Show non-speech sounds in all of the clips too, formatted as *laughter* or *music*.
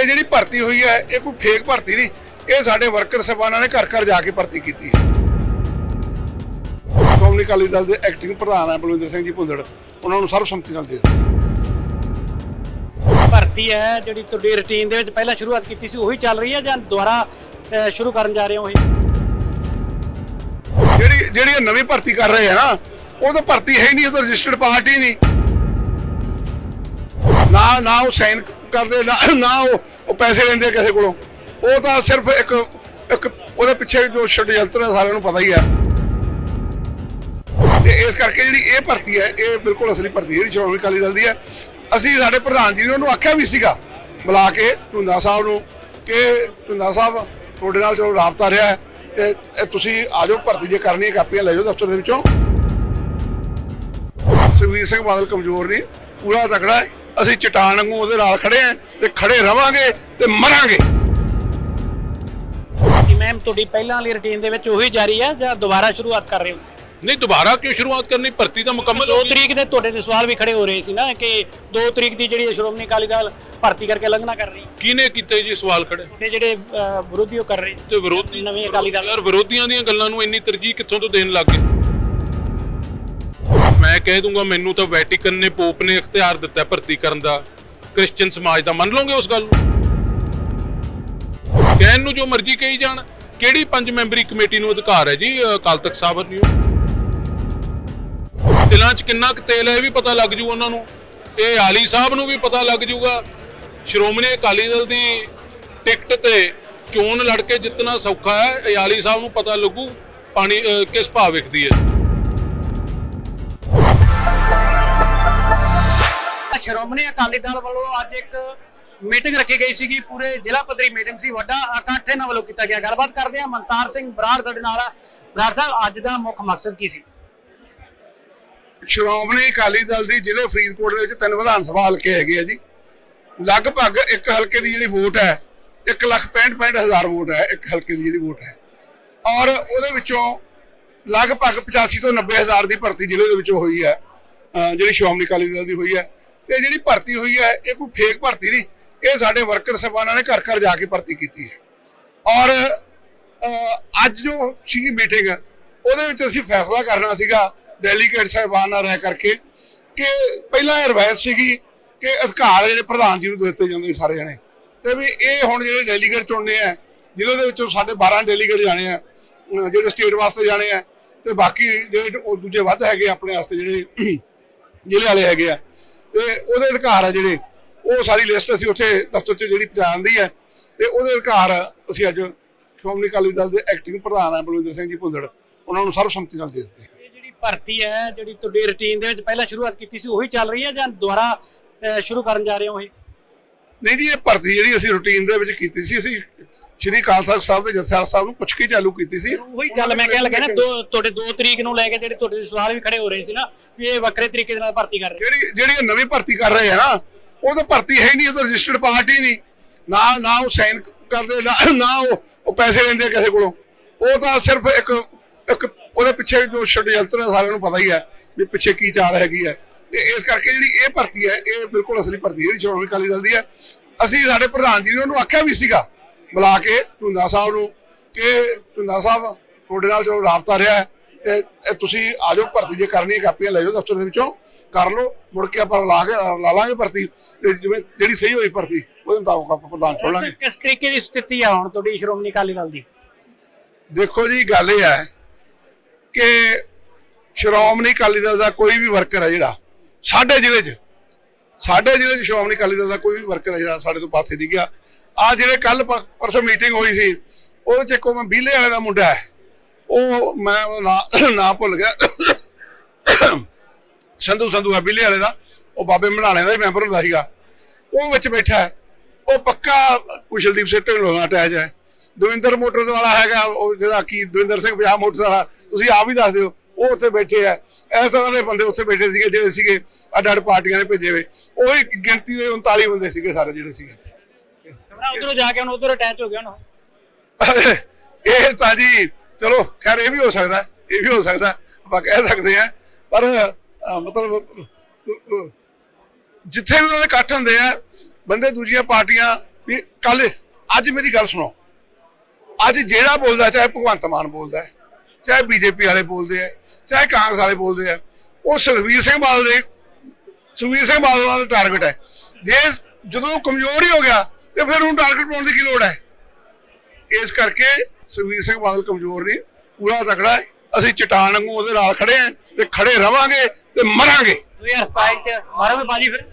ਤੇ ਜਿਹੜੀ ਭਰਤੀ ਹੋਈ ਹੈ ਇਹ ਕੋਈ ਫੇਕ ਭਰਤੀ ਨਹੀਂ। ਇਹ ਸਾਡੇ ਵਰਕਰ ਸਾਹਿਬਾਨਾਂ ਨੇ ਘਰ ਘਰ ਜਾ ਕੇ ਭਰਤੀ ਕੀਤੀ ਹੈ। ਸ਼੍ਰੋਮਣੀ ਅਕਾਲੀ ਦਲ ਦੇ ਐਕਟਿੰਗ ਪ੍ਰਧਾਨ ਹੈ ਬਲਵਿੰਦਰ ਸਿੰਘ ਜੀ ਭੁੰਦੜ। ਉਹਨਾਂ ਨੂੰ ਸਰਬਸੰਮਤੀ ਨਾਲ ਦੇ ਦਿੱਤੀ। ਭਰਤੀ ਹੈ ਜਿਹੜੀ ਤੁਹਾਡੀ ਰੁਟੀਨ ਦੇ ਵਿੱਚ ਪਹਿਲਾਂ ਸ਼ੁਰੂਆਤ ਕੀਤੀ ਸੀ ਉਹੀ ਚੱਲ ਰਹੀ ਹੈ ਜਾਂ ਦੁਬਾਰਾ ਸ਼ੁਰੂ ਕਰਨ ਜਾ ਰਹੇ ਹੋ ਇਹ? ਜਿਹੜੀ ਜਿਹੜੀ ਇਹ ਨਵੀਂ ਭਰਤੀ ਕਰ ਰਹੇ ਆ ਨਾ ਉਹ ਤਾਂ ਭਰਤੀ ਹੈ ਹੀ ਨਹੀਂ ਉਹ ਤਾਂ ਰਜਿਸਟਰਡ ਪਾਰਟੀ ਨਹੀਂ। ਨਾ ਨਾ ਉਹ ਸਾਈਨ ਕਰਦੇ, ਨਾ ਉਹ ਪੈਸੇ ਲੈਂਦੇ ਕਿਸੇ ਕੋਲੋਂ। ਉਹ ਤਾਂ ਸਿਰਫ ਇੱਕ ਇੱਕ ਉਹਦੇ ਪਿੱਛੇ ਜੋ ਛੜਯੰਤਰ ਹੈ ਸਾਰਿਆਂ ਨੂੰ ਪਤਾ ਹੀ ਹੈ। ਤੇ ਇਸ ਕਰਕੇ ਜਿਹੜੀ ਇਹ ਭਰਤੀ ਹੈ, ਇਹ ਬਿਲਕੁਲ ਅਸਲੀ ਭਰਤੀ ਹੈ, ਜਿਹੜੀ ਸ਼੍ਰੋਮਣੀ ਅਕਾਲੀ ਦਲ ਦੀ ਹੈ। ਅਸੀਂ ਸਾਡੇ ਪ੍ਰਧਾਨ ਜੀ ਨੇ ਉਹਨੂੰ ਆਖਿਆ ਵੀ ਸੀਗਾ, ਬੁਲਾ ਕੇ ਧੁੰਦਾ ਸਾਹਿਬ ਨੂੰ ਕਿ ਧੁੰਦਾ ਸਾਹਿਬ, ਤੁਹਾਡੇ ਨਾਲ ਚਲੋ ਰਾਬਤਾ ਰਿਹਾ ਹੈ, ਤੇ ਇਹ ਤੁਸੀਂ ਆ ਜਾਓ, ਭਰਤੀ ਜੇ ਕਰਨੀ ਹੈ, ਕਾਪੀਆਂ ਲੈ ਜਾਓ ਦਫ਼ਤਰ ਦੇ ਵਿੱਚੋਂ। ਸੁਖਵੀਰ ਸਿੰਘ ਬਾਦਲ ਕਮਜ਼ੋਰ ਨਹੀਂ ਪੂਰਾ ਤਕੜਾ ਹੈ। ਅਸੀਂ ਚਟਾਨ ਵਾਂਗੂ ਉਹਦੇ ਨਾਲ ਖੜੇ ਆਂ ਤੇ ਖੜੇ ਰਵਾਂਗੇ ਤੇ ਮਰਾਂਗੇ। ਕਿ ਮੈਮ ਤੁਹਾਡੀ ਪਹਿਲਾਂ ਵਾਲੀ ਰੁਟੀਨ ਦੇ ਵਿੱਚ ਉਹੀ ਜਾਰੀ ਹੈ ਜਾਂ ਦੁਬਾਰਾ ਸ਼ੁਰੂਆਤ ਕਰ ਰਹੇ ਹੋ? ਨਹੀਂ ਦੁਬਾਰਾ ਕਿਉਂ ਸ਼ੁਰੂਆਤ ਕਰਨੀ? ਭਰਤੀ ਤਾਂ ਮੁਕੰਮਲ ਹੋ 2 ਗਈ। ਤਰੀਕ ਦੇ ਤੁਹਾਡੇ ਤੇ ਸਵਾਲ ਵੀ ਖੜੇ ਹੋ ਰਹੇ ਸੀ ਨਾ ਕਿ 2 ਤਰੀਕ ਦੀ ਜਿਹੜੀ ਸ਼੍ਰੋਮਣੀ ਅਕਾਲੀ ਦਲ ਭਰਤੀ ਕਰਕੇ ਲੰਘਣਾ ਕਰ ਰਹੀ ਹੈ। ਕਿਹਨੇ ਕੀਤੇ ਜੀ ਸਵਾਲ ਖੜੇ? ਤੇ ਜਿਹੜੇ ਅਹ, ਵਿਰੋਧੀ ਉਹ ਕਰ ਰਹੇ ਤੇ ਵਿਰੋਧੀ? ਨਵੀਂ ਅਕਾਲੀ ਦਲ। ਯਾਰ ਵਿਰੋਧੀਆਂ ਦੀਆਂ ਗੱਲਾਂ ਨੂੰ ਇੰਨੀ ਤਰਜੀਹ ਕਿੱਥੋਂ ਤੋਂ ਦੇਣ ਲੱਗ ਗਏ? ਮੈਂ ਕਹਿ ਦੂੰਗਾ ਮੈਨੂੰ ਤਾਂ ਵੈਟੀਕਨ ਨੇ ਪੋਪ ਨੇ ਇਖਤਿਆਰ ਦਿੱਤਾ ਭਰਤੀ ਕਰਨ ਦਾ। ਕ੍ਰਿਸਚੀਅਨ ਸਮਾਜ ਦਾ ਮੰਨ ਲਓਗੇ ਉਸ ਗੱਲ ਨੂੰ? ਕਹਿਣ ਨੂੰ ਜੋ ਮਰਜ਼ੀ ਕਹੀ ਜਾਣ, ਕਿਹੜੀ ਪੰਜ ਮੈਂਬਰੀ ਕਮੇਟੀ ਨੂੰ ਅਧਿਕਾਰ ਹੈ ਜੀ ਅਕਾਲ ਤਖਤ ਸਾਹਿਬ ਨੂੰ ਦਿਲਾਂ 'ਚ ਕਿੰਨਾ ਕੁ ਤੇਲ ਹੈ ਇਹ ਵੀ ਪਤਾ ਲੱਗ ਜੂ ਉਹਨਾਂ ਨੂੰ। ਇਹ ਆਲੀ ਸਾਹਿਬ ਨੂੰ ਵੀ ਪਤਾ ਲੱਗ ਜੂਗਾ। ਸ਼੍ਰੋਮਣੀ ਅਕਾਲੀ ਦਲ ਦੀ ਟਿਕਟ ਤੇ ਚੋਣ ਲੜ ਕੇ ਜਿੱਤਣਾ ਸੌਖਾ ਹੈ ਆਲੀ ਸਾਹਿਬ ਨੂੰ ਪਤਾ ਲੱਗੂ ਪਾਣੀ ਕਿਸ ਭਾਅ ਵਿਕਦੀ ਹੈ। ਸ਼੍ਰੋਮਣੀ ਅਕਾਲੀ ਦਲ ਵੱਲੋਂ ਅੱਜ ਇੱਕ ਮੀਟਿੰਗ ਰੱਖੀ ਗਈ ਸੀਗੀ, ਪੂਰੇ ਜ਼ਿਲ੍ਹਾ ਪੱਧਰੀ ਮੀਟਿੰਗ ਸੀ, ਵੱਡਾ ਇਕੱਠ ਇਹਨਾਂ ਵੱਲੋਂ ਕੀਤਾ ਗਿਆ। ਗੱਲਬਾਤ ਕਰਦੇ ਹਾਂ ਮਨਤਾਰ ਸਿੰਘ ਬਰਾੜ ਸਾਡੇ ਨਾਲ ਆ। ਬਰਾੜ ਸਾਹਿਬ, ਅੱਜ ਦਾ ਮੁੱਖ ਮਕਸਦ ਕੀ ਸੀ? ਸ਼੍ਰੋਮਣੀ ਅਕਾਲੀ ਦਲ ਦੀ ਜ਼ਿਲ੍ਹੇ ਫਰੀਦਕੋਟ ਦੇ ਵਿੱਚ ਤਿੰਨ ਵਿਧਾਨ ਸਭਾ ਹਲਕੇ ਹੈਗੇ ਆ ਜੀ। ਲਗਭਗ ਇੱਕ ਹਲਕੇ ਦੀ ਜਿਹੜੀ ਵੋਟ ਹੈ 1 ਲੱਖ 65 ਹਜ਼ਾਰ ਵੋਟ ਹੈ, ਇੱਕ ਹਲਕੇ ਦੀ ਜਿਹੜੀ ਵੋਟ ਹੈ। ਔਰ ਉਹਦੇ ਵਿੱਚੋਂ ਲਗਭਗ 85 ਤੋਂ 90 ਹਜ਼ਾਰ ਦੀ ਭਰਤੀ ਜ਼ਿਲ੍ਹੇ ਦੇ ਵਿੱਚੋਂ ਹੋਈ ਹੈ ਜਿਹੜੀ ਸ਼੍ਰੋਮਣੀ ਅਕਾਲੀ ਦਲ ਦੀ ਹੋਈ ਹੈ। ਤੇ ਜਿਹੜੀ ਭਰਤੀ ਹੋਈ ਹੈ, ਇਹ ਕੋਈ ਫੇਕ ਭਰਤੀ ਨਹੀਂ। ਇਹ ਸਾਡੇ ਵਰਕਰ ਸਾਹਿਬਾਨਾਂ ਨੇ ਘਰ ਘਰ ਜਾ ਕੇ ਭਰਤੀ ਕੀਤੀ ਹੈ। ਔਰ ਅੱਜ ਜੋ ਸੀ ਮੀਟਿੰਗ ਉਹਦੇ ਵਿੱਚ ਅਸੀਂ ਫੈਸਲਾ ਕਰਨਾ ਸੀਗਾ ਡੈਲੀਗੇਟ ਸਾਹਿਬਾਨ ਨਾਲ ਰਹਿ ਕਰਕੇ ਕਿ ਪਹਿਲਾਂ ਇਹ ਰਵਾਇਤ ਸੀਗੀ ਕਿ ਅਧਿਕਾਰ ਜਿਹੜੇ ਪ੍ਰਧਾਨ ਜੀ ਨੂੰ ਦਿੱਤੇ ਜਾਂਦੇ ਸਾਰੇ ਜਣੇ। ਤੇ ਵੀ ਇਹ ਹੁਣ ਜਿਹੜੇ ਡੈਲੀਗੇਟ ਚੁਣਨੇ ਆ ਜ਼ਿਲ੍ਹੇ ਦੇ ਵਿੱਚੋਂ ਸਾਡੇ 12 ਡੈਲੀਗੇਟ ਜਾਣੇ ਆ ਜਿਹੜੇ ਸਟੇਟ ਵਾਸਤੇ ਜਾਣੇ ਆ, ਤੇ ਬਾਕੀ ਜਿਹੜੇ ਉਹ ਦੂਜੇ ਵੱਧ ਹੈਗੇ ਆਪਣੇ ਵਾਸਤੇ ਜਿਹੜੇ ਜ਼ਿਲ੍ਹੇ ਵਾਲੇ ਹੈਗੇ ਆ ਤੇ ਉਹਦੇ ਅਧਿਕਾਰ ਆ ਜਿਹੜੇ ਉਹ ਸਾਰੀ ਲਿਸਟ ਅਸੀਂ ਉੱਥੇ ਦਫ਼ਤਰ 'ਚ ਜਿਹੜੀ ਜਾਂਦੀ ਹੈ ਤੇ ਉਹਦੇ ਅਧਿਕਾਰ ਅਸੀਂ ਅੱਜ ਸ਼੍ਰੋਮਣੀ ਅਕਾਲੀ ਦਲ ਦੇ ਐਕਟਿੰਗ ਪ੍ਰਧਾਨ ਹੈ ਬਲਵਿੰਦਰ ਸਿੰਘ ਜੀ ਭੁੰਦੜ ਉਹਨਾਂ ਨੂੰ ਸਰਬਸੰਮਤੀ ਨਾਲ ਦੇ ਦਿੱਤੇ ਇਹ ਜਿਹੜੀ ਭਰਤੀ ਹੈ ਜਿਹੜੀ ਤੁਹਾਡੀ ਰੁਟੀਨ ਦੇ ਵਿੱਚ ਪਹਿਲਾਂ ਸ਼ੁਰੂਆਤ ਕੀਤੀ ਸੀ ਉਹੀ ਚੱਲ ਰਹੀ ਹੈ ਜਾਂ ਦੁਬਾਰਾ ਸ਼ੁਰੂ ਕਰਨ ਜਾ ਰਹੇ ਹੋ ਇਹ? ਨਹੀਂ ਜੀ ਇਹ ਭਰਤੀ ਜਿਹੜੀ ਅਸੀਂ ਰੂਟੀਨ ਦੇ ਵਿੱਚ ਕੀਤੀ ਸੀ ਅਸੀਂ ਸ਼੍ਰੀ ਅਕਾਲ ਤਖਤ ਸਾਹਿਬ ਦੇ ਜਥੇਦਾਰ ਸਾਹਿਬ ਨੂੰ ਪੁੱਛ ਕੇ ਚਾਲੂ ਕੀਤੀ ਸੀ। ਉਹੀ ਗੱਲ ਮੈਂ ਕਹਿਣ ਲੱਗਾ ਨਾ ਦੋ ਤੁਹਾਡੇ 2 ਤਰੀਕ ਨੂੰ ਲੈ ਕੇ ਜਿਹੜੇ ਤੁਹਾਡੇ ਸਵਾਲ ਵੀ ਖੜੇ ਹੋ ਰਹੇ ਸੀ ਨਾ ਵੀ ਇਹ ਵੱਖਰੇ ਤਰੀਕੇ ਦੇ ਨਾਲ ਭਰਤੀ ਕਰ ਰਹੇ ਜਿਹੜੀ ਜਿਹੜੀ ਇਹ ਨਵੀਂ ਭਰਤੀ ਕਰ ਰਹੇ ਆ ਨਾ ਉਹ ਤਾਂ ਭਰਤੀ ਹੈ ਹੀ ਨਹੀਂ ਉਹ ਤਾਂ ਰਜਿਸਟਰਡ ਪਾਰਟੀ ਨਹੀਂ। ਨਾ ਨਾ ਉਹ ਸਾਈਨ ਕਰਦੇ ਨਾ ਉਹ ਉਹ ਪੈਸੇ ਲੈਂਦੇ ਕਿਸੇ ਕੋਲੋਂ। ਉਹ ਤਾਂ ਸਿਰਫ ਇੱਕ ਇੱਕ ਉਹਦੇ ਪਿੱਛੇ ਜੋ ਹੈ ਸਾਰਿਆਂ ਨੂੰ ਪਤਾ ਹੀ ਹੈ ਵੀ ਪਿੱਛੇ ਕੀ ਚਾਲ ਹੈਗੀ ਹੈ। ਤੇ ਇਸ ਕਰਕੇ ਜਿਹੜੀ ਇਹ ਭਰਤੀ ਹੈ ਇਹ ਬਿਲਕੁਲ ਅਸਲੀ ਭਰਤੀ ਹੈ ਜਿਹੜੀ ਸ਼੍ਰੋਮਣੀ ਅਕਾਲੀ ਦਲ ਦੀ ਹੈ। ਅਸੀਂ ਸਾਡੇ ਪ੍ਰਧਾਨ ਜੀ ਨੇ ਉਹਨੂੰ ਆਖਿਆ ਵੀ ਸੀਗਾ ਬੁਲਾ ਕੇ ਧੁੰਦਾ ਸਾਹਿਬ ਨੂੰ ਕਿ ਧੁੰਦਾ ਸਾਹਿਬ ਤੁਹਾਡੇ ਨਾਲ ਚਲੋ ਰਾਬਤਾ ਰਿਹਾ ਹੈ ਤੇ ਤੁਸੀਂ ਆ ਜਾਓ ਭਰਤੀ ਜੇ ਕਰਨੀ ਹੈ ਕਾਪੀਆਂ ਲੈ ਜਾਓ ਦਫ਼ਤਰ ਦੇ ਵਿੱਚੋਂ ਕਰ ਲਓ ਮੁੜ ਕੇ ਆਪਾਂ ਲਾ ਕੇ ਲਾ ਲਾਂਗੇ ਭਰਤੀ ਤੇ ਜਿਵੇਂ ਜਿਹੜੀ ਸਹੀ ਹੋਈ ਭਰਤੀ ਉਹਦੇ ਮੁਤਾਬਕ ਆਪਾਂ ਚੁਣ ਲਾਂਗੇ ਕਿਸ ਤਰੀਕੇ ਦੀ ਸਥਿਤੀ ਆ ਹੁਣ ਤੁਹਾਡੀ ਸ਼੍ਰੋਮਣੀ ਅਕਾਲੀ ਦਲ ਦੀ? ਦੇਖੋ ਜੀ ਗੱਲ ਇਹ ਹੈ ਕਿ ਸ਼੍ਰੋਮਣੀ ਅਕਾਲੀ ਦਲ ਦਾ ਕੋਈ ਵੀ ਵਰਕਰ ਹੈ ਜਿਹੜਾ ਸਾਡੇ ਜ਼ਿਲ੍ਹੇ 'ਚ ਸਾਡੇ ਜ਼ਿਲ੍ਹੇ 'ਚ ਸ਼੍ਰੋਮਣੀ ਅਕਾਲੀ ਦਲ ਦਾ ਕੋਈ ਵੀ ਵਰਕਰ ਹੈ ਜਿਹੜਾ ਸਾਡੇ ਤੋਂ ਪਾਸੇ ਨਹੀਂ ਗਿਆ। ਆ ਜਿਹੜੇ ਕੱਲ ਪਰਸੋਂ ਮੀਟਿੰਗ ਹੋਈ ਸੀ, ਉਹਦੇ 'ਚ ਇੱਕੋ ਮੈਂ ਬੀਲੇ ਵਾਲੇ ਦਾ ਮੁੰਡਾ ਹੈ। ਉਹ ਮੈਂ ਉਹਦਾ ਨਾਂ ਭੁੱਲ ਗਿਆ। ਸੰਧੂ ਸੰਧੂ ਹੈ ਬੀਲੇ ਵਾਲੇ ਦਾ। ਉਹ ਬਾਬੇ ਮਢਾਣੇ ਦਾ ਹੀ ਮੈਂਬਰ ਹੁੰਦਾ ਸੀਗਾ। ਉਹ ਵਿੱਚ ਬੈਠਾ ਉਹ ਪੱਕਾ ਕੁਸ਼ਲਦੀਪ ਸਿੰਘ ਢਿੱਲੋਂ ਨਾਲ ਅਟੈਚ ਹੈ। ਦਵਿੰਦਰ ਮੋਟਰਸ ਵਾਲਾ ਹੈਗਾ, ਉਹ ਜਿਹੜਾ ਕੀ ਦਵਿੰਦਰ ਸਿੰਘ ਪੰਜਾਬ ਮੋਟਰਸ ਵਾਲਾ, ਤੁਸੀਂ ਆਪ ਹੀ ਦੱਸ ਦਿਓ। ਉਹ ਉੱਥੇ ਬੈਠੇ ਆ ਇਸ ਤਰ੍ਹਾਂ ਦੇ ਬੰਦੇ ਉੱਥੇ ਬੈਠੇ ਸੀਗੇ, ਜਿਹੜੇ ਸੀਗੇ ਅੱਡ ਅੱਡ ਪਾਰਟੀਆਂ ਨੇ ਭੇਜੇ ਹੋਏ। ਉਹ ਇੱਕ ਗਿਣਤੀ ਦੇ 39 ਬੰਦੇ ਸੀਗੇ ਸਾਰੇ ਜਿਹੜੇ ਸੀਗੇ ਇੱਥੇ। ਉਧਰੋਂ ਜਾ ਕੇ ਹੁਣ ਉਧਰ ਅਟੈਚ ਹੋ ਗਿਆ ਹੁਣ ਇਹ ਤਾਂ ਜੀ, ਚਲੋ, ਖੈਰ, ਇਹ ਵੀ ਹੋ ਸਕਦਾ, ਇਹ ਵੀ ਹੋ ਸਕਦਾ, ਆਪਾਂ ਕਹਿ ਸਕਦੇ ਆ ਪਰ ਮਤਲਬ, ਜਿੱਥੇ ਵੀ ਉਹਨਾਂ ਦੇ ਇਕੱਠ ਹੁੰਦੇ ਆ, ਬੰਦੇ ਦੂਜੀਆਂ ਪਾਰਟੀਆਂ, ਵੀ ਕੱਲ ਅੱਜ ਮੇਰੀ ਗੱਲ ਸੁਣੋ। ਅੱਜ ਜਿਹੜਾ ਬੋਲਦਾ, ਚਾਹੇ ਭਗਵੰਤ ਮਾਨ ਬੋਲਦਾ ਚਾਹੇ ਬੀਜੇਪੀ ਵਾਲੇ ਬੋਲਦੇ ਆ, ਚਾਹੇ ਕਾਂਗਰਸ ਵਾਲੇ ਬੋਲਦੇ ਆ, ਉਹ ਸੁਖਵੀਰ ਸਿੰਘ ਬਾਦਲ ਦੇ ਸੁਖਵੀਰ ਸਿੰਘ ਬਾਦਲ ਦਾ ਟਾਰਗੇਟ ਹੈ। ਜੇ ਜਦੋਂ ਕਮਜ਼ੋਰ ਹੀ ਹੋ ਗਿਆ ਤੇ ਫਿਰ ਉਹਨੂੰ ਟਾਰਗੇਟ ਪਾਉਣ ਦੀ ਕੀ ਲੋੜ ਹੈ? ਇਸ ਕਰਕੇ ਸੁਖਵੀਰ ਸਿੰਘ ਬਾਦਲ ਕਮਜ਼ੋਰ ਨਹੀਂ ਪੂਰਾ ਤਕੜਾ ਹੈ। ਅਸੀਂ ਚਟਾਨ ਵਾਂਗੂ ਉਹਦੇ ਨਾਲ ਖੜੇ ਆਂ ਤੇ ਖੜੇ ਰਵਾਂਗੇ ਤੇ ਮਰਾਂਗੇ। 2027 ਚ ਮਾਰੋਗੇ ਬਾਜੀ ਫਿਰ।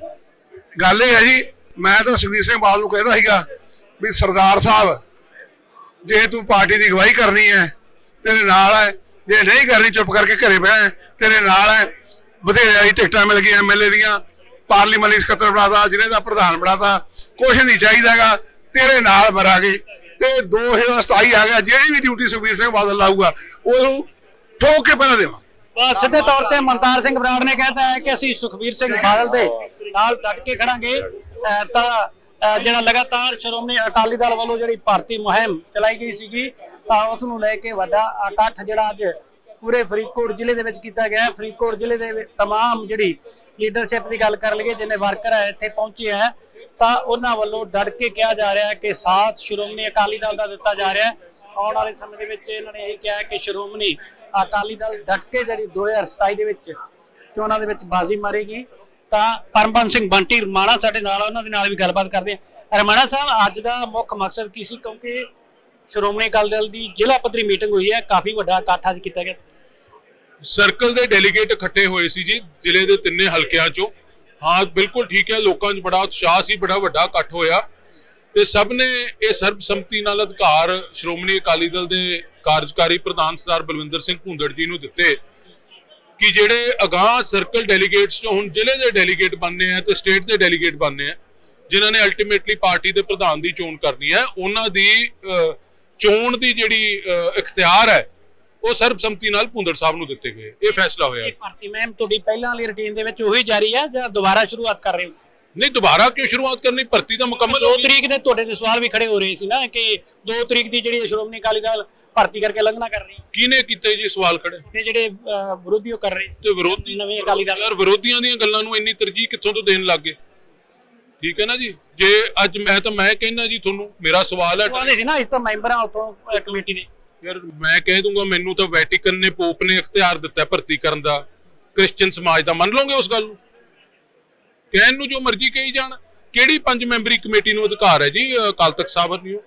ਗੱਲ ਇਹ ਹੈ ਜੀ ਮੈਂ ਤਾਂ ਸੁਖਵੀਰ ਸਿੰਘ ਬਾਦਲ ਨੂੰ ਕਹਿੰਦਾ ਸੀਗਾ ਵੀ ਸਰਦਾਰ ਸਾਹਿਬ ਜੇ ਤੂੰ ਪਾਰਟੀ ਦੀ ਅਗਵਾਈ ਕਰਨੀ ਹੈ ਤੇਰੇ ਨਾਲ ਹੈ। ਜੇ ਨਹੀਂ ਕਰਨੀ ਚੁੱਪ ਕਰਕੇ ਘਰੇ ਬਹਿ ਤੇਰੇ ਨਾਲ ਹੈ। ਬਥੇਰੇ ਆਈ ਟਿਕਟਾਂ ਮਿਲ ਗਈਆਂ ਐਮਐਲਏ ਦੀਆਂ। ਪਾਰਲੀਮੈਂਟਰੀ ਸਕੱਤਰ ਬਣਾਤਾ ਜ਼ਿਲ੍ਹੇ ਦਾ ਪ੍ਰਧਾਨ ਬਣਾਤਾ। ਕੁਛ ਨਹੀਂ ਚਾਹੀਦਾਗਾ, ਤੇਰੇ ਨਾਲ ਮਰਾਂਗੇ। ਤੇ 2027 ਆ ਗਿਆ, ਜਿਹੜੀ ਵੀ ਡਿਊਟੀ ਸੁਖਵੀਰ ਸਿੰਘ ਬਾਦਲ ਲਾਊਗਾ, ਉਹਨੂੰ ਠੋਕ ਕੇ ਪਹਿਲਾਂ ਦੇਵਾਂ ਬਸ, ਸਿੱਧੇ ਤੌਰ ਤੇ ਮਨਤਾਰ ਸਿੰਘ ਬਰਾੜ ਨੇ ਕਹਿਤਾ ਹੈ ਕਿ ਅਸੀਂ ਸੁਖਬੀਰ ਸਿੰਘ ਬਾਦਲ ਦੇ ਨਾਲ ਡਟ ਕੇ ਖੜਾਂਗੇ। ਤਾਂ ਜਿਹੜਾ ਲਗਾਤਾਰ ਸ਼੍ਰੋਮਣੀ ਅਕਾਲੀ ਦਲ ਵੱਲੋਂ ਜਿਹੜੀ ਭਰਤੀ ਮੁਹਿੰਮ ਚਲਾਈ ਗਈ ਸੀਗੀ, ਤਾਂ ਉਸ ਨੂੰ ਲੈ ਕੇ ਵੱਡਾ ਇਕੱਠ ਜਿਹੜਾ ਅੱਜ ਪੂਰੇ ਫਰੀਦਕੋਟ ਜ਼ਿਲ੍ਹੇ ਦੇ ਵਿੱਚ ਕੀਤਾ ਗਿਆ ਫਰੀਦਕੋਟ ਜ਼ਿਲ੍ਹੇ ਦੇ ਤਮਾਮ ਜਿਹੜੀ ਲੀਡਰਸ਼ਿਪ ਦੀ ਗੱਲ ਕਰ ਲਈਏ, ਜਿੰਨੇ ਵਰਕਰ ਹੈ ਇੱਥੇ ਪਹੁੰਚੇ ਹੈ ਤਾਂ ਉਹਨਾਂ ਵੱਲੋਂ ਡਟ ਕੇ ਕਿਹਾ ਜਾ ਰਿਹਾ ਹੈ ਕਿ ਸਾਥ ਸ਼੍ਰੋਮਣੀ ਅਕਾਲੀ ਦਲ ਦਾ ਦਿੱਤਾ ਜਾ ਰਿਹਾ ਹੈ। ਆਉਣ ਵਾਲੇ ਸਮੇਂ ਦੇ ਵਿੱਚ ਇਹਨਾਂ ਨੇ ਇਹ ਕਿਹਾ ਕਿ ਸ਼੍ਰੋਮਣੀ ਅਕਾਲੀ ਦਲ ਡਟ ਕੇ ਜਿਹੜੀ 2027 ਦੇ ਵਿੱਚ ਚੋਣਾਂ ਦੇ ਵਿੱਚ ਬਾਜ਼ੀ ਮਾਰੇਗੀ। ਤਾਂ ਪਰਮਬੰਸ ਸਿੰਘ ਬੰਟੀ ਰਮਾਣਾ ਸਾਡੇ ਨਾਲ ਉਹਨਾਂ ਦੇ ਨਾਲ ਵੀ ਗੱਲਬਾਤ ਕਰਦੇ ਆ ਰਮਾਣਾ ਸਾਹਿਬ, ਅੱਜ ਦਾ ਮੁੱਖ ਮਕਸਦ ਕੀ ਸੀ? ਕਿਉਂਕਿ ਸ਼੍ਰੋਮਣੀ ਅਕਾਲੀ ਦਲ ਦੀ ਜ਼ਿਲ੍ਹਾ ਪੱਧਰੀ ਮੀਟਿੰਗ ਹੋਈ ਹੈ, ਕਾਫੀ ਵੱਡਾ ਇਕੱਠ ਅੱਜ ਕੀਤਾ ਗਿਆ। ਸਰਕਲ ਦੇ ਡੈਲੀਗੇਟ ਇਕੱਠੇ ਹੋਏ ਸੀ ਜੀ, ਜ਼ਿਲ੍ਹੇ ਦੇ ਤਿੰਨੇ ਹਲਕਿਆਂ ਚੋਂ। ਹਾਂ ਬਿਲਕੁਲ ਠੀਕ ਹੈ ਲੋਕਾਂ 'ਚ ਬੜਾ ਉਤਸ਼ਾਹ ਸੀ ਬੜਾ ਵੱਡਾ ਇਕੱਠ ਹੋਇਆ। ਤੇ ਸਭ ਨੇ ਇਹ ਸਰਬਸੰਮਤੀ ਨਾਲ ਅਧਿਕਾਰ ਸ਼੍ਰੋਮਣੀ ਅਕਾਲੀ ਦਲ ਦੇ ਕਾਰਜਕਾਰੀ ਪ੍ਰਧਾਨ ਸਰਦਾਰ ਬਲਵਿੰਦਰ ਸਿੰਘ ਭੁੰਦੜ ਜੀ ਨੂੰ ਦਿੱਤੇ ਕਿ ਜਿਹੜੇ ਅਗਾਹ ਸਰਕਲ ਡੈਲੀਗੇਟਸ ਚੋਂ ਹੁਣ ਜ਼ਿਲ੍ਹੇ ਦੇ ਡੈਲੀਗੇਟ ਬਣਨੇ ਆ ਤੇ ਸਟੇਟ ਦੇ ਡੈਲੀਗੇਟ ਬਣਨੇ ਆ ਜਿਨ੍ਹਾਂ ਨੇ ਅਲਟੀਮੇਟਲੀ ਪਾਰਟੀ ਦੇ ਪ੍ਰਧਾਨ ਦੀ ਚੋਣ ਕਰਨੀ ਹੈ ਉਹਨਾਂ ਦੀ ਅਹ, ਚੋਣ ਦੀ ਜਿਹੜੀ ਅਹ, ਇਖਤਿਆਰ ਹੈ ਉਹ ਸਰਬਸੰਮਤੀ ਨਾਲ ਭੁੰਦੜ ਸਾਹਿਬ ਨੂੰ ਦਿੱਤੇ ਗਏ। ਇਹ ਫੈਸਲਾ ਹੋਇਆ। ਇਹ ਭਰਤੀ ਮੈਮ ਤੁਹਾਡੀ ਪਹਿਲਾਂ ਵਾਲੀ ਰੁਟੀਨ ਦੇ ਵਿੱਚ ਉਹੀ ਜਾਰੀ ਹੈ ਜਾਂ ਦੁਬਾਰਾ ਸ਼ੁਰੂਆਤ ਕਰ ਰਹੇ ਹੋ? ਨਹੀਂ ਦੁਬਾਰਾ ਕਿਉਂ ਸ਼ੁਰੂਆਤ ਕਰਨੀ? ਭਰਤੀ ਤਾਂ ਮੁਕੰਮਲ ਹੋ 2 ਗਈ। ਤਰੀਕ ਦੇ ਤੁਹਾਡੇ ਤੇ ਸਵਾਲ ਵੀ ਖੜੇ ਹੋ ਰਹੇ ਸੀ ਨਾ ਕਿ 2 ਤਰੀਕ ਦੀ ਜਿਹੜੀ ਸ਼੍ਰੋਮਣੀ ਅਕਾਲੀ ਦਲ ਭਰਤੀ ਕਰਕੇ ਲੰਘਣਾ ਕਰ ਰਹੀ ਕਿਹਨੇ ਕੀਤੇ ਜੀ ਸਵਾਲ ਖੜੇ? ਤੇ ਜਿਹੜੇ ਵਿਰੋਧੀ ਉਹ ਕਰ ਰਹੇ ਤੇ ਵਿਰੋਧੀ ਨਵੇਂ ਅਕਾਲੀ ਦਲ। ਯਾਰ ਵਿਰੋਧੀਆਂ ਦੀਆਂ ਗੱਲਾਂ ਨੂੰ ਇੰਨੀ ਤਰਜੀਹ ਕਿੱਥੋਂ ਤੋਂ ਦੇਣ ਲੱਗੇ ਠੀਕ ਹੈ ਨਾ ਜੀ? ਜੇ ਅੱਜ ਮੈਂ ਤਾਂ ਮੈਂ ਕਹਿੰਦਾ ਜੀ ਤੁਹਾਨੂੰ ਮੇਰਾ ਸਵਾਲ ਹੈ ਆਉਂਦੇ ਸੀ ਨਾ ਇਸ ਤੋਂ ਮੈਂਬਰ ਆ ਉਤੋਂ ਕਮੇਟੀ ਦੇ। ਯਾਰ ਮੈਂ ਕਹਿ ਦੂੰਗਾ ਮੈਨੂੰ ਤਾਂ ਵੈਟੀਕਨ ਨੇ ਪੋਪ ਨੇ ਇਖਤਿਆਰ ਦਿੱਤਾ ਹੈ ਭਰਤੀ ਕਰਨ ਦਾ ਕ੍ਰਿਸਚੀਅਨ ਸਮਾਜ ਦਾ। ਮੰਨ ਲਓਗੇ ਉਸ ਗੱਲ ਨੂੰ? ਕਹਿਣ ਨੂੰ ਜੋ ਮਰਜ਼ੀ ਕਹੀ ਜਾਣ। ਕਿਹੜੀ ਪੰਜ ਮੈਂਬਰੀ ਕਮੇਟੀ ਨੂੰ ਅਧਿਕਾਰ ਹੈ ਜੀ ਅਕਾਲ ਤਖਤ ਸਾਹਿਬ ਨੂੰ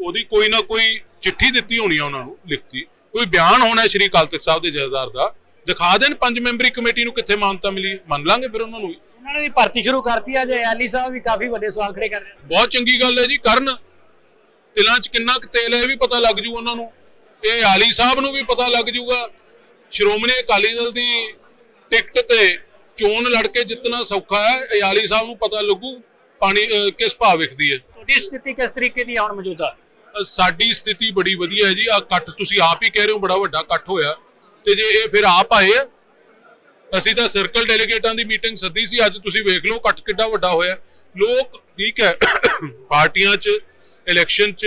ਉਹਦੀ ਕੋਈ ਨਾ ਕੋਈ ਚਿੱਠੀ ਦਿੱਤੀ ਹੋਣੀ ਆ ਉਹਨਾਂ ਨੂੰ ਲਿਖਤੀ। ਕੋਈ ਬਿਆਨ ਹੋਣਾ ਸ਼੍ਰੀ ਅਕਾਲ ਤਖਤ ਸਾਹਿਬ ਦੇ ਜਥੇਦਾਰ ਦਾ। ਦਿਖਾ ਦੇਣ ਪੰਜ ਮੈਂਬਰੀ ਕਮੇਟੀ ਨੂੰ ਕਿੱਥੇ ਮਾਨਤਾ ਮਿਲੀ। ਮੰਨ ਲਾਂਗੇ ਫਿਰ ਉਹਨਾਂ ਨੂੰ। ਉਹਨਾਂ ਨੇ ਭਰਤੀ ਸ਼ੁਰੂ ਕਰਤੀ ਆ ਜੇ ਐਲੀ ਸਾਹਿਬ ਵੀ ਕਾਫੀ ਵੱਡੇ ਸਵਾਲ ਖੜੇ ਕਰ ਰਹੇ ਬਹੁਤ ਚੰਗੀ ਗੱਲ ਹੈ ਜੀ ਕਰਨ ਤਿਲਾਂ 'ਚ ਕਿੰਨਾ ਕੁ ਤੇਲ ਹੈ ਇਹ ਵੀ ਪਤਾ ਲੱਗ ਜੂ ਉਹਨਾਂ ਨੂੰ। ਇਹ ਆਲੀ ਸਾਹਿਬ ਨੂੰ ਵੀ ਪਤਾ ਲੱਗ ਜੂਗਾ। ਸ਼੍ਰੋਮਣੀ ਅਕਾਲੀ ਦਲ ਦੀ ਟਿਕਟ ਤੇ ਚੋਣ ਲੜ ਕੇ ਜਿੱਤਣਾ ਸੌਖਾ ਹੈ ਆਲੀ ਸਾਹਿਬ ਨੂੰ ਪਤਾ ਲੱਗੂ ਪਾਣੀ ਕਿਸ ਭਾਅ ਵਿਕਦੀ ਹੈ। ਤੁਹਾਡੀ ਸਥਿਤੀ ਕਿਸ ਤਰੀਕੇ ਦੀ ਹੁਣ ਮੌਜੂਦਾ? ਸਾਡੀ ਸਥਿਤੀ ਬੜੀ ਵਧੀਆ ਹੈ ਜੀ। ਆ ਇਕੱਠ ਤੁਸੀਂ ਆਪ ਹੀ ਕਹਿ ਰਹੇ ਹੋ ਬੜਾ ਵੱਡਾ ਇਕੱਠ ਹੋਇਆ। ਤੇ ਜੇ ਇਹ ਫਿਰ ਆਪ ਆਏ ਆ ਅਸੀਂ ਤਾਂ ਸਰਕਲ ਡੈਲੀਗੇਟਾਂ ਦੀ ਮੀਟਿੰਗ ਸੱਦੀ ਸੀ ਅੱਜ ਤੁਸੀਂ ਵੇਖ ਲਓ ਇਕੱਠ ਕਿੱਡਾ ਵੱਡਾ ਹੋਇਆ। ਲੋਕ ਠੀਕ ਹੈ *coughs* ਪਾਰਟੀਆਂ 'ਚ ਇਲੈਕਸ਼ਨ 'ਚ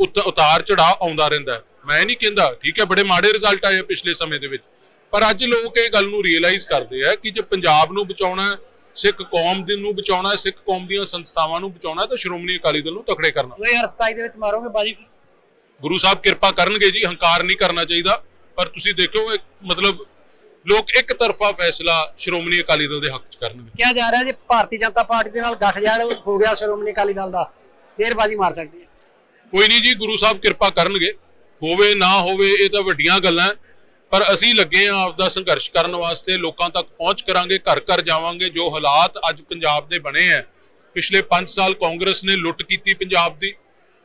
ਉਤ- ਉਤਾਰ ਚੜਾ ਆਉਂਦਾ ਰਹਿੰਦਾ। ਮੈਂ ਨਹੀਂ ਕਹਿੰਦਾ ਠੀਕ ਹੈ ਬੜੇ ਮਾੜੇ ਰਿਜ਼ਲਟ ਆਏ ਪਿਛਲੇ ਸਮੇਂ ਦੇ ਵਿੱਚ। ਪਰ ਅੱਜ ਲੋਕ ਇਹ ਗੱਲ ਨੂੰ ਰੀਅਲਾਈਜ਼ ਕਰਦੇ ਆ ਕਿ ਜੇ ਪੰਜਾਬ ਨੂੰ ਬਚਾਉਣਾ ਸਿੱਖ ਕੌਮ ਦੇ ਨੂੰ ਬਚਾਉਣਾ ਸਿੱਖ ਕੌਮ ਦੀਆਂ ਸੰਸਥਾਵਾਂ ਨੂੰ ਬਚਾਉਣਾ ਤਾਂ ਸ਼੍ਰੋਮਣੀ ਅਕਾਲੀ ਦਲ ਨੂੰ ਤਕੜੇ ਕਰਨਾ। 2027 ਦੇ ਵਿੱਚ ਮਾਰੋਗੇ ਬਾਜੀ? ਗੁਰੂ ਸਾਹਿਬ ਕਿਰਪਾ ਕਰਨਗੇ ਜੀ ਹੰਕਾਰ ਨਹੀਂ ਕਰਨਾ ਚਾਹੀਦਾ। ਪਰ ਤੁਸੀਂ ਦੇਖੋ ਇੱਕ ਮਤਲਬ ਲੋਕ ਇੱਕ ਤਰਫਾ ਫੈਸਲਾ ਸ਼੍ਰੋਮਣੀ ਅਕਾਲੀ ਦਲ ਦੇ ਹੱਕ 'ਚ ਕਰਨਗੇ। ਕਿਹਾ ਜਾ ਰਿਹਾ ਜੇ ਭਾਰਤੀ ਜਨਤਾ ਪਾਰਟੀ ਦੇ ਨਾਲ ਗੱਠਜੋੜ ਹੋ ਗਿਆ ਸ਼੍ਰੋਮਣੀ ਅਕਾਲੀ ਦਲ ਦਾ ਫੇਰ ਬਾਜੀ ਮਾਰ ਸਕਦੀ ਹੈ ਕੋਈ ਨਹੀਂ ਜੀ ਗੁਰੂ ਸਾਹਿਬ ਕਿਰਪਾ ਕਰਨਗੇ। ਹੋਵੇ ਨਾ ਹੋਵੇ ਇਹ ਤਾਂ ਵੱਡੀਆਂ ਗੱਲਾਂ। ਪਰ ਅਸੀਂ ਲੱਗੇ ਆ ਆਪਦਾ ਸੰਘਰਸ਼ ਕਰਨ ਵਾਸਤੇ ਲੋਕਾਂ ਤੱਕ ਪਹੁੰਚ ਕਰਾਂਗੇ ਘਰ ਘਰ ਜਾਵਾਂਗੇ। ਜੋ ਹਾਲਾਤ ਅੱਜ ਪੰਜਾਬ ਦੇ ਬਣੇ ਆ ਪਿਛਲੇ 5 ਸਾਲ ਕਾਂਗਰਸ ਨੇ ਲੁੱਟ ਕੀਤੀ ਪੰਜਾਬ ਦੀ।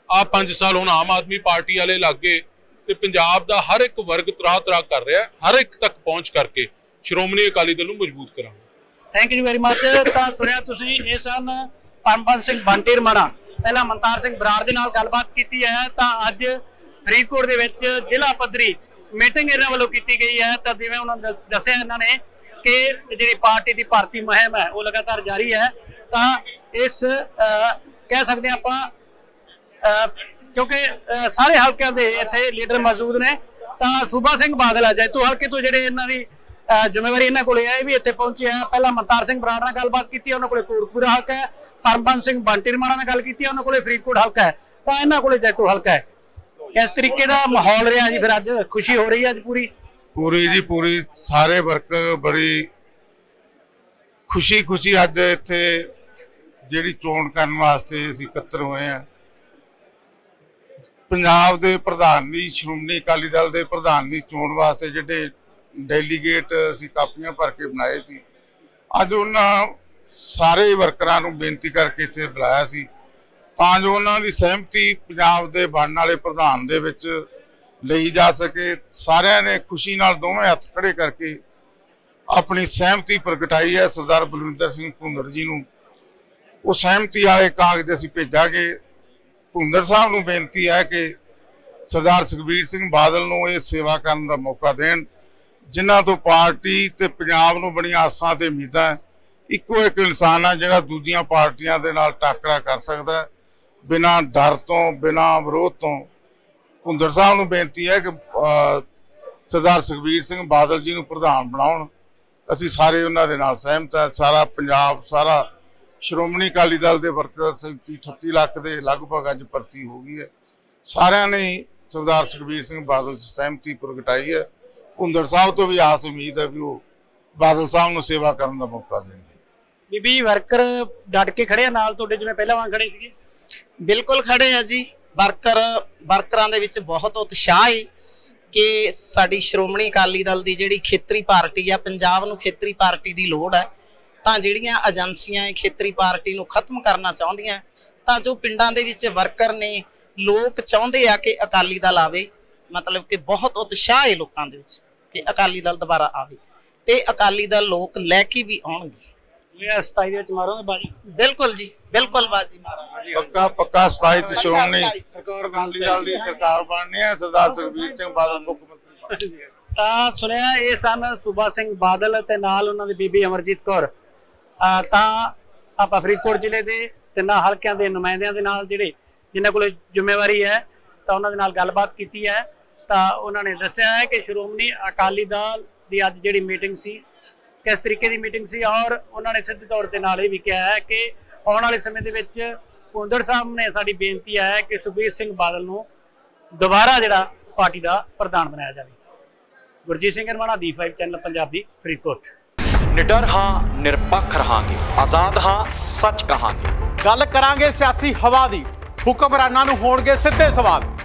ਆ 5 ਸਾਲ ਹੁਣ ਆਮ ਆਦਮੀ ਪਾਰਟੀ ਵਾਲੇ ਲੱਗੇ ਤੇ ਪੰਜਾਬ ਦਾ ਹਰ ਇੱਕ ਵਰਗ ਤਰਾ ਤਰਾ ਕਰ ਰਿਹਾ। ਹਰ ਇੱਕ ਤੱਕ ਪਹੁੰਚ ਕਰਕੇ। ਸ਼੍ਰੋਮਣੀ ਅਕਾਲੀ ਦਲ ਨੂੰ ਮਜ਼ਬੂਤ ਕਰਾਂਗੇ। ਥੈਂਕ ਯੂ ਵੈਰੀ ਮੱਚ ਤਾਂ ਸੁਣਿਆ ਤੁਸੀਂ ਇਹ ਸਨ ਪਰਮਬੰਸ ਸਿੰਘ ਬੰਟੀ ਰਮਾਣਾ ਪਹਿਲਾਂ ਮਨਤਾਰ ਸਿੰਘ ਬਰਾੜ ਦੇ ਨਾਲ ਗੱਲਬਾਤ ਕੀਤੀ ਹੈ, ਤਾਂ ਅੱਜ ਫਰੀਦਕੋਟ ਦੇ ਵਿੱਚ ਜ਼ਿਲ੍ਹਾ ਪੱਧਰੀ ਮੀਟਿੰਗ ਇਹਨਾਂ ਵੱਲੋਂ ਕੀਤੀ ਗਈ ਹੈ। ਤਾਂ ਜਿਵੇਂ ਉਹਨਾਂ ਨੇ ਦੱਸਿਆ ਇਹਨਾਂ ਨੇ ਕਿ ਜਿਹੜੀ ਪਾਰਟੀ ਦੀ ਭਰਤੀ ਮੁਹਿੰਮ ਹੈ, ਉਹ ਲਗਾਤਾਰ ਜਾਰੀ ਹੈ। ਤਾਂ ਇਸ ਕਹਿ ਸਕਦੇ ਹਾਂ ਆਪਾਂ ਕਿਉਂਕਿ ਸਾਰੇ ਹਲਕਿਆਂ ਦੇ ਇੱਥੇ ਲੀਡਰ ਮੌਜੂਦ ਨੇ। ਤਾਂ ਸੂਬਾ ਸਿੰਘ ਬਾਦਲ ਆ, ਜੈਤੋ ਹਲਕੇ ਤੋਂ ਜਿਹੜੇ ਇਹਨਾਂ ਦੀ ਜ਼ਿੰਮੇਵਾਰੀ ਇਹਨਾਂ ਕੋਲੇ ਹੈ ਵੀ ਇੱਥੇ ਪਹੁੰਚੇ ਆ। ਪਹਿਲਾਂ ਮਨਤਾਰ ਸਿੰਘ ਬਰਾੜ ਨਾਲ ਗੱਲਬਾਤ ਕੀਤੀ, ਉਹਨਾਂ ਕੋਲੇ ਕੋਟਕਪੂਰਾ ਹਲਕਾ ਹੈ। ਪਰਮਬੰਸ ਸਿੰਘ ਬੰਟੀ ਰਮਾਣਾ ਨਾਲ ਗੱਲ ਕੀਤੀ, ਉਹਨਾਂ ਕੋਲੇ ਫਰੀਦਕੋਟ ਹਲਕਾ ਹੈ। ਤਾਂ ਇਹਨਾਂ ਕੋਲੇ ਜੈਤੋ ਹਲਕਾ ਹੈ। ਇਸ ਤਰੀਕੇ ਦਾ ਮਾਹੌਲ ਰਿਹਾ ਜੀ ਫਿਰ ਅੱਜ। ਖੁਸ਼ੀ ਹੋ ਰਹੀ ਹੈ ਅੱਜ ਪੂਰੀ? ਪੂਰੀ ਜੀ, ਪੂਰੀ। ਸਾਰੇ ਵਰਕ ਬੜੀ ਖੁਸ਼ੀ ਖੁਸ਼ੀ ਅੱਜ ਇੱਥੇ ਜਿਹੜੀ ਚੋਣ ਕਰਨ ਵਾਸਤੇ ਅਸੀਂ ਇਕੱਤਰ ਹੋਏ ਆ ਪੰਜਾਬ ਦੇ ਪ੍ਰਧਾਨ ਦੀ, ਸ਼੍ਰੋਮਣੀ ਅਕਾਲੀ ਦਲ ਦੇ ਪ੍ਰਧਾਨ ਦੀ ਚੋਣ ਵਾਸਤੇ ਜਿਹੜੇ ਡੈਲੀਗੇਟ ਅਸੀਂ ਕਾਪੀਆਂ ਭਰ ਕੇ ਬਣਾਏ ਸੀ। ਅੱਜ ਉਹਨਾਂ ਸਾਰੇ ਵਰਕਰਾਂ ਨੂੰ ਬੇਨਤੀ ਕਰਕੇ ਇੱਥੇ ਬੁਲਾਇਆ ਸੀ। ਤਾਂ ਜੋ ਉਹਨਾਂ ਦੀ ਸਹਿਮਤੀ ਪੰਜਾਬ ਦੇ ਬਣਨ ਵਾਲੇ ਪ੍ਰਧਾਨ ਦੇ ਵਿੱਚ ਲਈ ਜਾ ਸਕੇ। ਸਾਰਿਆਂ ਨੇ ਖੁਸ਼ੀ ਨਾਲ ਦੋਵੇਂ ਹੱਥ ਖੜੇ ਕਰਕੇ ਆਪਣੀ ਸਹਿਮਤੀ ਪ੍ਰਗਟਾਈ ਹੈ। ਸਰਦਾਰ ਬਲਵਿੰਦਰ ਸਿੰਘ ਭੁੰਦੜ ਜੀ ਨੂੰ ਉਹ ਸਹਿਮਤੀ ਵਾਲੇ ਕਾਗਜ਼ ਅਸੀਂ ਭੇਜਾਂਗੇ। ਭੁੰਦੜ ਸਾਹਿਬ ਨੂੰ ਬੇਨਤੀ ਹੈ ਕਿ ਸਰਦਾਰ ਸੁਖਬੀਰ ਸਿੰਘ ਬਾਦਲ ਨੂੰ ਇਹ ਸੇਵਾ ਕਰਨ ਦਾ ਮੌਕਾ ਦੇਣ। ਜਿਨ੍ਹਾਂ ਤੋਂ ਪਾਰਟੀ ਤੇ ਪੰਜਾਬ ਨੂੰ ਬਣੀਆਂ ਆਸਾਂ ਤੇ ਉਮੀਦਾਂ ਇੱਕੋ ਇੱਕ ਇਨਸਾਨ ਹੈ ਜਿਹੜਾ ਦੂਜੀਆਂ ਪਾਰਟੀਆਂ ਦੇ ਨਾਲ ਟਾਕਰਾ ਕਰ ਸਕਦਾ ਬਿਨਾਂ ਡਰ ਤੋਂ, ਬਿਨਾਂ ਵਿਰੋਧ ਤੋਂ। ਭੁੰਦੜ ਸਾਹਿਬ ਨੂੰ ਬੇਨਤੀ ਹੈ ਕਿ ਸਰਦਾਰ ਸੁਖਬੀਰ ਸਿੰਘ ਬਾਦਲ ਜੀ ਨੂੰ ਪ੍ਰਧਾਨ ਬਣਾਉਣ। ਅਸੀਂ ਸਾਰੇ ਉਹਨਾਂ ਦੇ ਨਾਲ ਸਹਿਮਤ ਹੈ। ਸਾਰਾ ਪੰਜਾਬ, ਸਾਰਾ ਸ਼੍ਰੋਮਣੀ ਅਕਾਲੀ ਦਲ ਦੇ ਵਰਕਰ 37 38 ਲੱਖ ਦੇ ਲਗਭਗ ਅੱਜ ਭਰਤੀ ਹੋ ਗਈ ਹੈ। ਸਾਰਿਆਂ ਨੇ ਸਰਦਾਰ ਸੁਖਬੀਰ ਸਿੰਘ ਬਾਦਲ 'ਚ ਸਹਿਮਤੀ ਪ੍ਰਗਟਾਈ ਹੈ। ਭੁੰਦੜ ਸਾਹਿਬ ਤੋਂ ਵੀ ਆਸ ਉਮੀਦ ਹੈ ਵੀ ਉਹ ਬਾਦਲ ਸਾਹਿਬ ਨੂੰ ਸੇਵਾ ਕਰਨ ਦਾ ਮੌਕਾ ਦੇਣਗੇ। ਬੀਬੀ ਵਰਕਰ ਡਟ ਕੇ ਖੜੇ ਆ ਨਾਲ ਤੁਹਾਡੇ ਜਿਵੇਂ ਪਹਿਲਾਂ ਵਾਂਗ ਖੜੇ ਸੀਗੇ? ਬਿਲਕੁਲ ਖੜੇ ਆ ਜੀ। ਵਰਕਰ ਵਰਕਰਾਂ ਦੇ ਵਿੱਚ ਬਹੁਤ ਉਤਸ਼ਾਹ ਹੈ ਕਿ ਸਾਡੀ ਸ਼੍ਰੋਮਣੀ ਅਕਾਲੀ ਦਲ ਦੀ ਜਿਹੜੀ ਖੇਤਰੀ ਪਾਰਟੀ ਆ ਪੰਜਾਬ ਨੂੰ ਖੇਤਰੀ ਪਾਰਟੀ ਦੀ ਲੋੜ ਹੈ ਤਾਂ ਜਿਹੜੀਆਂ ਏਜੰਸੀਆਂ ਇਹ ਖੇਤਰੀ ਪਾਰਟੀ ਨੂੰ ਖਤਮ ਕਰਨਾ ਚਾਹੁੰਦੀਆਂ ਤਾਂ ਜੋ ਪਿੰਡਾਂ ਦੇ ਵਿੱਚ ਵਰਕਰ ਨੇ ਲੋਕ ਚਾਹੁੰਦੇ ਆ ਕਿ ਅਕਾਲੀ ਦਲ ਆਵੇ ਮਤਲਬ ਕਿ ਬਹੁਤ ਉਤਸ਼ਾਹ ਹੈ ਲੋਕਾਂ ਦੇ ਵਿੱਚ। ਕਿ ਅਕਾਲੀ ਦਲ ਦੁਬਾਰਾ ਆਵੇ ਤੇ ਅਕਾਲੀ ਦਲ ਲੋਕ ਲੈ ਕੇ ਵੀ ਆਉਣਗੇ। ਇਹ 27 ਦੇ ਵਿੱਚ ਮਾਰੋਗੇ ਬਾਜੀ। ਬਿਲਕੁਲ ਜੀ ਬਿਲਕੁਲ ਬਾਜੀ ਮਾਰਾਂਗੇ। ਪੱਕਾ ਪੱਕਾ 27 ਚ ਸ਼੍ਰੋਮਣੀ ਸਰਕਾਰ ਅਕਾਲੀ ਦਲ ਦੀ ਸਰਕਾਰ ਬਣਨੀ ਹੈ ਸਰਦਾਰ ਸੁਖਬੀਰ ਸਿੰਘ ਬਾਦਲ ਮੁੱਖ ਮੰਤਰੀ ਬਣਨਗੇ। ਤਾਂ ਸੁਣਿਆ ਇਹ ਸਨ ਸੂਬਾ ਸਿੰਘ ਬਾਦਲ ਤੇ ਨਾਲ ਉਹਨਾਂ ਦੀ ਬੀਬੀ ਅਮਰਜੀਤ ਕੌਰ। ਤਾਂ ਆਪਾਂ ਫਰੀਦਕੋਟ ਜ਼ਿਲ੍ਹੇ ਦੇ ਤਿੰਨਾਂ ਹਲਕਿਆਂ ਦੇ ਨੁਮਾਇੰਦਿਆਂ ਦੇ ਨਾਲ ਜਿਹੜੇ ਜਿਨ੍ਹਾਂ ਕੋਲੇ ਜ਼ਿੰਮੇਵਾਰੀ ਹੈ ਤਾਂ ਉਹਨਾਂ ਦੇ ਨਾਲ ਗੱਲਬਾਤ ਕੀਤੀ ਹੈ। ਤਾਂ ਉਹਨਾਂ ਨੇ ਦੱਸਿਆ ਹੈ ਕਿ ਸ਼੍ਰੋਮਣੀ ਅਕਾਲੀ ਦਲ ਦੀ ਅੱਜ ਜਿਹੜੀ ਮੀਟਿੰਗ ਸੀ ਕਿਸ ਤਰੀਕੇ ਦੀ ਮੀਟਿੰਗ ਸੀ ਔਰ ਉਹਨਾਂ ਨੇ ਸਿੱਧੇ ਤੌਰ ਤੇ ਨਾਲ ਇਹ ਵੀ ਕਿਹਾ ਹੈ ਕਿ ਆਉਣ ਵਾਲੇ ਸਮੇਂ ਦੇ ਵਿੱਚ ਭੁੰਦੜ ਸਾਹਿਬ ਨੇ ਸਾਡੀ ਬੇਨਤੀ ਹੈ ਕਿ ਸੁਖਬੀਰ ਸਿੰਘ ਬਾਦਲ ਨੂੰ ਦੁਬਾਰਾ ਜਿਹੜਾ ਪਾਰਟੀ ਦਾ ਪ੍ਰਧਾਨ ਬਣਾਇਆ ਜਾਵੇ। Gurjeet Singh Ramana D5 channel Punjabi Faridkot. ਨਿਡਰ ਹਾਂ ਨਿਰਪੱਖ ਰਹਾਂਗੇ। ਆਜ਼ਾਦ ਹਾਂ ਸੱਚ ਕਹਾਂਗੇ। ਗੱਲ ਕਰਾਂਗੇ ਸਿਆਸੀ ਹਵਾ ਦੀ। ਹੁਕਮਰਾਨਾਂ ਨੂੰ ਹੋਣਗੇ ਸਿੱਧੇ ਸਵਾਲ।